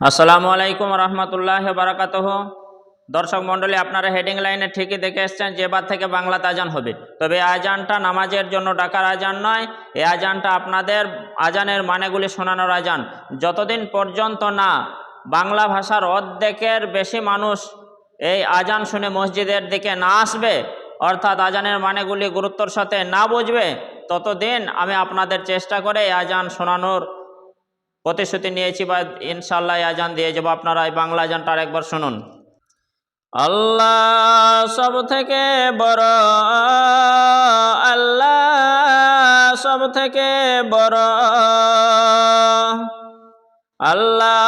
আসসালামু আলাইকুম রহমতুল্লাহ বারাকাতহ। দর্শক মণ্ডলী, আপনারা হেডিং লাইনে ঠিকই দেখে এসছেন, যে বার থেকে বাংলাতে আজান হবে। তবে আজানটা নামাজের জন্য ডাকার আজান নয়, এই আজানটা আপনাদের আজানের মানেগুলি শোনানোর আজান। যতদিন পর্যন্ত না বাংলা ভাষার অর্ধেকের বেশি মানুষ এই আজান শুনে মসজিদের দিকে না আসবে, অর্থাৎ আজানের মানেগুলি গুরুত্বর সাথে না বুঝবে, ততদিন আমি আপনাদের চেষ্টা করে এই আজান শোনানোর প্রতিশ্রুতি নিয়েছি বা ইনশাল্লাহ আজান দিয়ে যাব। আপনারা এই বাংলা আজানটা একবার শুনুন। আল্লাহ সব থেকে বড়, আল্লাহ সব থেকে বড়। আল্লাহ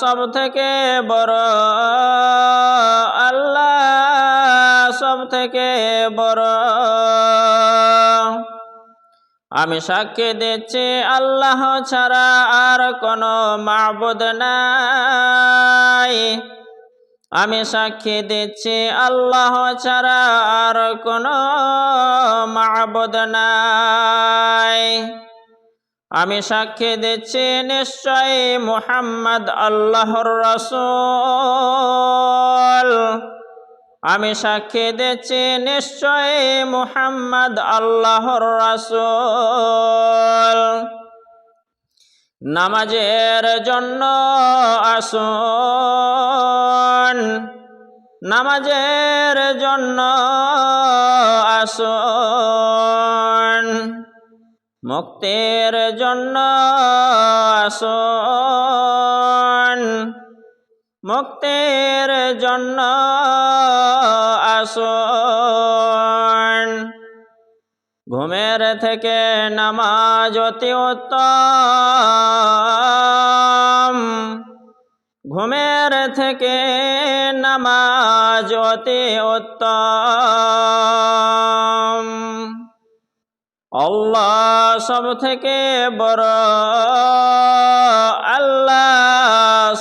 সব থেকে বড়, আল্লাহ সব থেকে বড়। আমি সাক্ষী দিচ্ছি, আল্লাহ ছাড়া আর কোনো মাবুদ নাই। আমি সাক্ষী দিচ্ছি, আল্লাহ ছাড়া আর কোনো মাবুদ নাই। আমি সাক্ষী দিচ্ছি নিশ্চয় মুহাম্মদ আল্লাহর রসুল। আমি সাক্ষী দিচ্ছি নিশ্চয় মুহাম্মদ আল্লাহর রাসূল। নামাজের জন্য আসুন। নামাজের জন্য আসুন। মুক্তির জন্য আসুন। মুক্তির জন্য আসুন। ঘুমের থেকে নামাজ অতি উত্তম। ঘুমের থেকে নামাজ অতি উত্তম। আল্লাহ সব থেকে বড়, আল্লাহ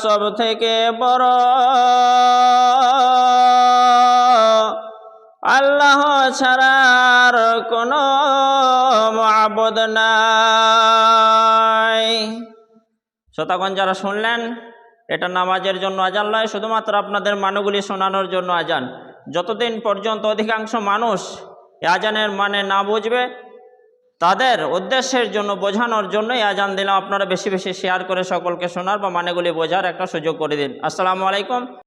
সব থেকে বড়। আল্লাহ ছাড়ার কোনো মাবদ নাই। শ্রোতাগণ, যারা শুনলেন, এটা নামাজের জন্য আজান নয়, শুধুমাত্র আপনাদের মানগুলি শোনানোর জন্য আজান। যতদিন পর্যন্ত অধিকাংশ মানুষ আজানের মানে না বুঝবে তাদের উদ্দেশ্যের জন্য, বোঝানোর জন্যই আজান দিলাম আপনারা বেশি বেশি শেয়ার করে সকলকে শোনার বা মানেগুলি বোঝার একটা সুযোগ করে দিন। আসসালামু আলাইকুম।